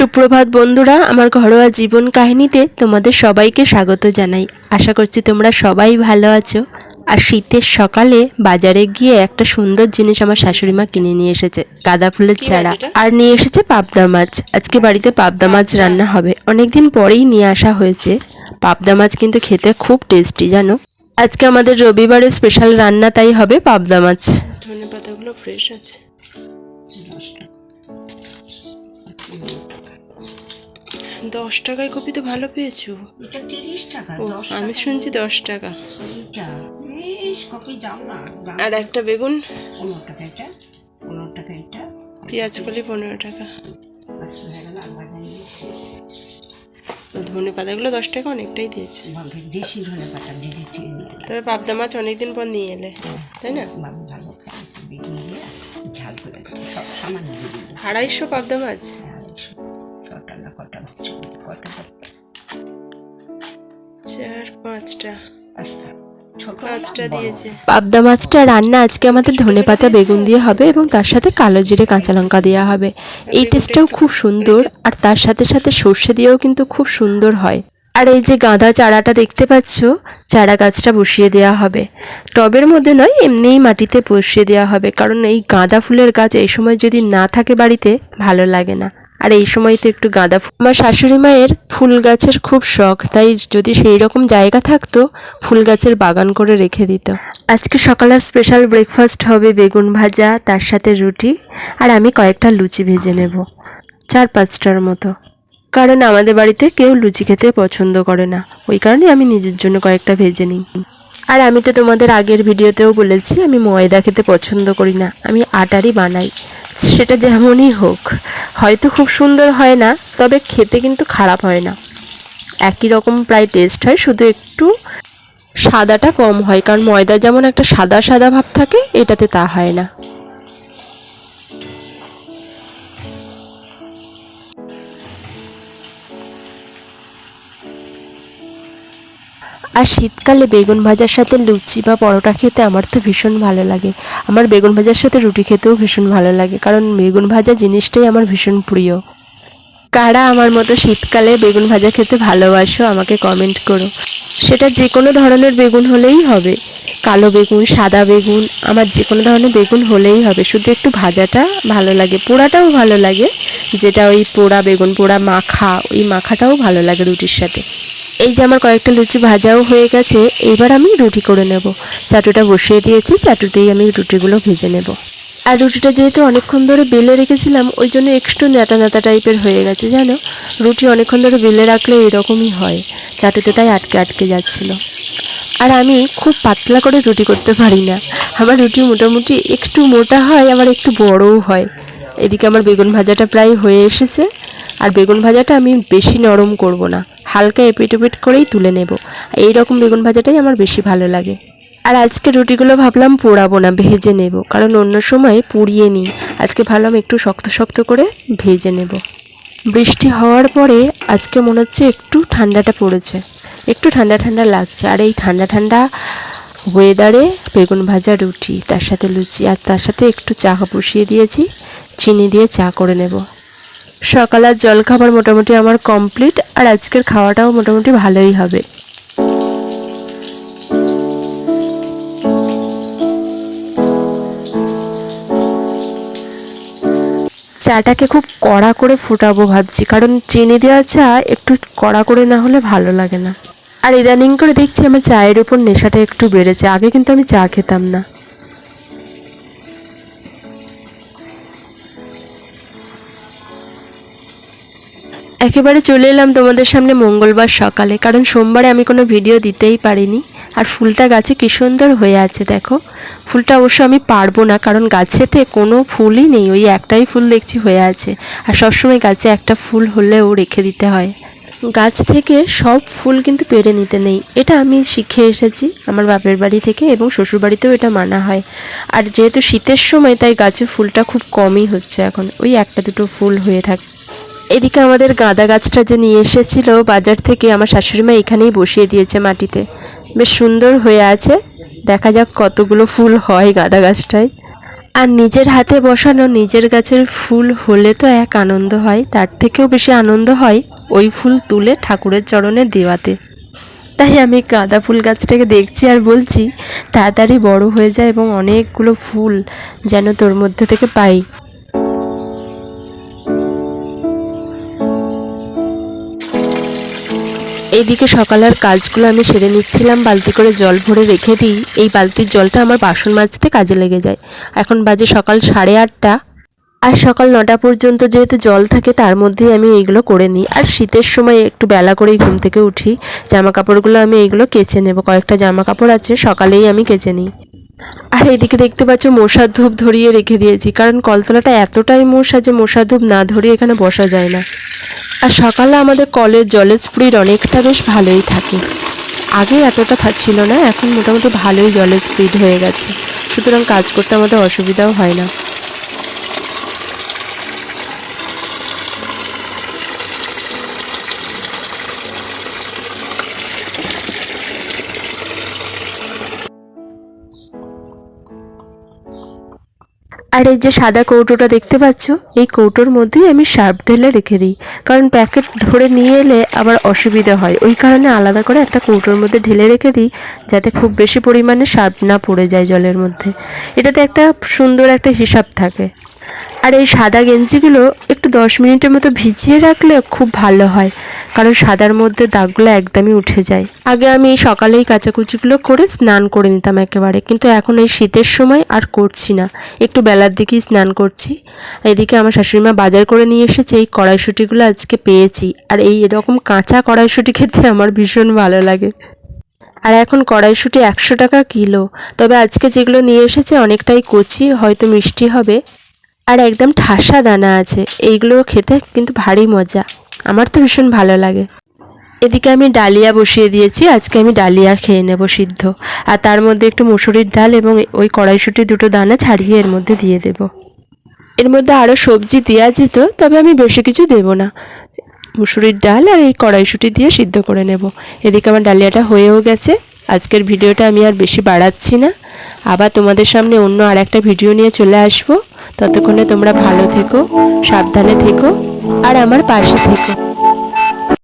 সুপ্রভাত বন্ধুরা আমার ঘরোয়া জীবন কাহিনীতে তোমাদের সবাইকে স্বাগত জানাই। আশা করছি তোমরা সবাই ভালো আছো। আর শীতের সকালে বাজারে গিয়ে একটা সুন্দর জিনিস আমার শাশুড়ি মা কিনে নিয়ে এসেছে গাঁদা ফুলের চারা। আর নিয়ে এসেছে পাবদা মাছ। আজকে বাড়িতে পাবদা মাছ রান্না হবে। অনেকদিন পরেই নিয়ে আসা হয়েছে। পাবদা মাছ কিন্তু খেতে খুব টেস্টি জানো? আজকে আমাদের রবিবারের স্পেশাল রান্না তাই হবে পাবদা মাছ। ধনে পাতাগুলো ফ্রেশ আছে। দশ টাকায় কপি তো ভালো পেয়েছ। ও, আমি শুনছি দশ টাকা। আর একটা বেগুন। টাকা পেঁয়াজ কলি পনেরো টাকা। ধনে পাতাগুলো দশ টাকা অনেকটাই দিয়েছে। তবে পাবদা মাছ অনেকদিন পর নিয়ে এলে, তাই না? আড়াইশো পাবদা মাছ। চার পাঁচটা। পাঁচটা। দিয়েছে। পাবদা মাছটা রান্না আজকে আমাদের ধনে পাতা বেগুন দিয়ে হবে এবং তার সাথে কালো জিরে কাঁচা লঙ্কা দেওয়া হবে। এই টেস্টটাও খুব সুন্দর আর তার সাথে সাথে সর্ষে দিয়েও কিন্তু খুব সুন্দর হয়। আর এই যে গাঁদা চারাটা দেখতে পাচ্ছ চারা গাছটা বসিয়ে দেওয়া হবে। টবের মধ্যে নয় এমনিই মাটিতে বসিয়ে দেওয়া হবে। কারণ এই গাঁদা ফুলের গাছ এই সময় যদি না থাকে বাড়িতে ভালো লাগে না। আর এই সময় তো একটু গাঁদা ফুল। আমার শাশুড়ি মায়ের ফুল গাছের খুব শখ, তাই যদি সেই রকম জায়গা থাকতো, ফুল গাছের বাগান করে রেখে দিত। আজকে সকালের স্পেশাল ব্রেকফাস্ট হবে বেগুন ভাজা, তার সাথে রুটি, আর আমি কয়েকটা লুচি ভেজে নেব, চার পাঁচটার মতো। কারণ আমাদের বাড়িতে কেউ লুচি খেতে পছন্দ করে না, ওই কারণে আমি নিজের জন্য কয়েকটা ভেজে নিই। আর আমি তো তোমাদের আগের ভিডিওতেও বলেছি, আমি ময়দা খেতে পছন্দ করি না, আমি আটারই বানাই। সেটা যেমনই হোক, হয়তো খুব সুন্দর হয় না, তবে খেতে কিন্তু খারাপ হয় না। একই রকম প্রায় টেস্ট হয়, শুধু একটু সাদাটা কম হয়, কারণ ময়দা যেমন একটা সাদা সাদা ভাব থাকে, এটাতে তা হয় না। আর শীতকালে বেগুন ভাজার সাথে লুচি বা পরোটা খেতে আমার তো ভীষণ ভালো লাগে। আমার বেগুন ভাজার সাথে রুটি খেতেও ভীষণ ভালো লাগে, কারণ বেগুন ভাজা জিনিসটাই আমার ভীষণ প্রিয়। কারা আমার মতো শীতকালে বেগুন ভাজা খেতে ভালোবাসো আমাকে কমেন্ট করো। সেটা যে কোনো ধরনের বেগুন হলেই হবে। কালো বেগুন, সাদা বেগুন, আমার যে কোনো ধরনের বেগুন হলেই হবে। শুধু একটু ভাজাটা ভালো লাগে, পোড়াটাও ভালো লাগে, যেটা ওই পোড়া বেগুন, পোড়া মাখা, ওই মাখাটাও ভালো লাগে রুটির সাথে। এই যে আমার কয়েকটা লুচি ভাজাও হয়ে গেছে, এবার আমি রুটি করে নেব। চাটুটা বসিয়ে দিয়েছি, চাটুতেই আমি রুটিগুলো ভেজে নেব। আর রুটিটা যেহেতু অনেকক্ষণ ধরে বেলে রেখেছিলাম, ওই জন্য একটু নেতা নেতা টাইপের হয়ে গেছে, জানো? রুটি অনেকক্ষণ ধরে বেলে রাখলে এরকমই হয়। চাটুতে তাই আটকে আটকে যাচ্ছিল। আর আমি খুব পাতলা করে রুটি করতে পারি না। আমার রুটি মোটামুটি একটু মোটা হয়, আবার একটু বড়ও হয়। এদিকে আমার বেগুন ভাজাটা প্রায় হয়ে এসেছে। আর বেগুন ভাজাটা আমি বেশি নরম করব না। হালকা এপিট ওপিট করেই তুলে নেব। এই রকম বেগুন ভাজাটাই আমার বেশি ভালো লাগে। আর আজকে রুটিগুলো ভাবলাম পোড়াবো না, ভেজে নেব। কারণ অন্য সময় পুড়িয়ে নিই। আজকে ভাবলাম একটু শক্ত শক্ত করে ভেজে নেব। বৃষ্টি হওয়ার পরে আজকে মনে হচ্ছে একটু ঠান্ডাটা পড়েছে। একটু ঠান্ডা ঠান্ডা লাগছে। আর এই ঠান্ডা ঠান্ডা ওয়েদারে বেগুন ভাজা রুটি, তার সাথে লুচি, আর তার সাথে একটু চা বসিয়ে দিয়েছি। চিনি দিয়ে চা করে নেব। সকালের জলখাবার মোটামুটি আমার কমপ্লিট আর আজকের খাওয়াটাও মোটামুটি ভালোই হবে। চাটাকে খুব কড়া করে ফোটাবো ভাবছি, কারণ চিনি দেওয়া চা একটু কড়া করে না হলে ভালো লাগে না। আর ইদানিং করে দেখছি আমার চায়ের উপর নেশাটা একটু বেড়েছে, আগে কিন্তু আমি চা খেতাম না। একেবারে চলে এলাম তোমাদের সামনে মঙ্গলবার সকালে, কারণ সোমবারে আমি কোনো ভিডিও দিতেই পারিনি। আর ফুলটা গাছে কি সুন্দর হয়ে আছে, দেখো। ফুলটা অবশ্য আমি পারব না, কারণ গাছেতে কোনো ফুলই নেই, ওই একটাই ফুল দেখছি হয়ে আছে। আর সবসময় গাছে একটা ফুল হলেও রেখে দিতে হয়। গাছ থেকে সব ফুল কিন্তু পেরে নিতে নেই। এটা আমি শিখে এসেছি আমার বাপের বাড়ি থেকে এবং শ্বশুর বাড়িতেও এটা মানা হয়। আর যেহেতু শীতের সময়, তাই গাছে ফুলটা খুব কমই হচ্ছে এখন। ওই একটা দুটো ফুল হয়ে থাকে এদিকে আমাদের গাঁদা গাছটা যে নিয়ে এসেছিল বাজার থেকে আমার শাশুড়ি মা এখানেই বসিয়ে দিয়েছে মাটিতে। বেশ সুন্দর হয়ে আছে। দেখা যাক কতগুলো ফুল হয় গাঁদা গাছটায়। আর নিজের হাতে বসানো নিজের গাছের ফুল হলে তো এক আনন্দ হয়, তার থেকেও বেশি আনন্দ হয় ওই ফুল তুলে ঠাকুরের চরণে দেওয়াতে। তাই আমি গাঁদা ফুল গাছটাকে দেখছি আর বলছি, তাড়াতাড়ি বড় হয়ে যায় এবং অনেকগুলো ফুল যেন তোর মধ্যে থেকে পাই। এইদিকে সকালের কাজগুলো আমি সেরে নিচ্ছিলাম, বালতি করে জল ভরে রেখে দিই। এই বালতির জলটা আমার বাসন মাজতে কাজে লেগে যায়। এখন বাজে সকাল সাড়ে আটটা। আর সকাল নটা পর্যন্ত যেহেতু জল থাকে, তার মধ্যেই আমি এইগুলো করে নিই। আর শীতের সময় একটু বেলা করেই ঘুম থেকে উঠি। জামা কাপড়গুলো আমি এইগুলো কেচে নেব। কয়েকটা জামা কাপড় আছে, সকালেই আমি কেচে নিই। আর এদিকে দেখতে পাচ্ছ মশার ধূপ ধরিয়ে রেখে দিয়েছি। কারণ কলতলাটা এতটাই মশা যে মশার ধূপ না ধরিয়ে এখানে বসা যায় না। আর সকালে আমাদের কলের জলের স্প্রিড অনেকটা বেশ ভালোই থাকে। আগে এতটা ছিল না, এখন মোটামুটি ভালোই জলের স্পিড হয়ে গেছে। সুতরাং কাজ করতে আমাদের অসুবিধাও হয় না। আর এই যে সাদা কৌটোটা দেখতে পাচ্ছ, এই কৌটোর মধ্যেই আমি সার্ফ ঢেলে রেখে দিই। কারণ প্যাকেট ধরে নিয়ে এলে আবার অসুবিধা হয়। ওই কারণে আলাদা করে একটা কৌটোর মধ্যে ঢেলে রেখে দিই, যাতে খুব বেশি পরিমাণে সার্ফ না পড়ে যায় জলের মধ্যে। এটাতে একটা সুন্দর একটা হিসাব থাকে। আর এই সাদা গেঞ্জিগুলো একটু দশ মিনিটের মতো ভিজিয়ে রাখলে খুব ভালো হয়, কারণ সাদার মধ্যে দাগগুলো একদমই উঠে যায়। আগে আমি সকালেই কাচাকুচিগুলো করে স্নান করে নিতাম একেবারে, কিন্তু এখন এই শীতের সময় আর করছি না। একটু বেলার দিকেই স্নান করছি। এদিকে আমার শাশুড়িমা বাজার করে নিয়ে এসেছে এই কড়াইশুটিগুলো আজকে পেয়েছি, আর এই এরকম কাঁচা কড়াইশুটি খেতে আমার ভীষণ ভালো লাগে। আর এখন কড়াইশুটি একশো টাকা কিলো, তবে আজকে যেগুলো নিয়ে এসেছে অনেকটাই কচি, হয়তো মিষ্টি হবে। আর একদম ঠাসা দানা আছে। এইগুলো খেতে কিন্তু ভারী মজা। আমার তো ভীষণ ভালো লাগে। এদিকে আমি ডালিয়া বসিয়ে দিয়েছি। আজকে আমি ডালিয়া খেয়ে নেব সিদ্ধ। আর তার মধ্যে একটু মুসুরির ডাল এবং ওই কড়াইশুটি দুটো দানা ছাড়িয়ে এর মধ্যে দিয়ে দেব। এর মধ্যে আরও সবজি দেওয়া যেত, তবে আমি বেশি কিছু দেব না। মুসুরির ডাল আর এই কড়াইশুটি দিয়ে সিদ্ধ করে নেব। এদিকে আমার ডালিয়াটা হয়েও গেছে। আজকের ভিডিওটা আমি আর বেশি বাড়াচ্ছি না। আবার তোমাদের সামনে অন্য আর একটা ভিডিও নিয়ে চলে আসব। ততক্ষণে তোমরা ভালো থেকো সাবধানে থেকো আর আমার পাশে থেকো।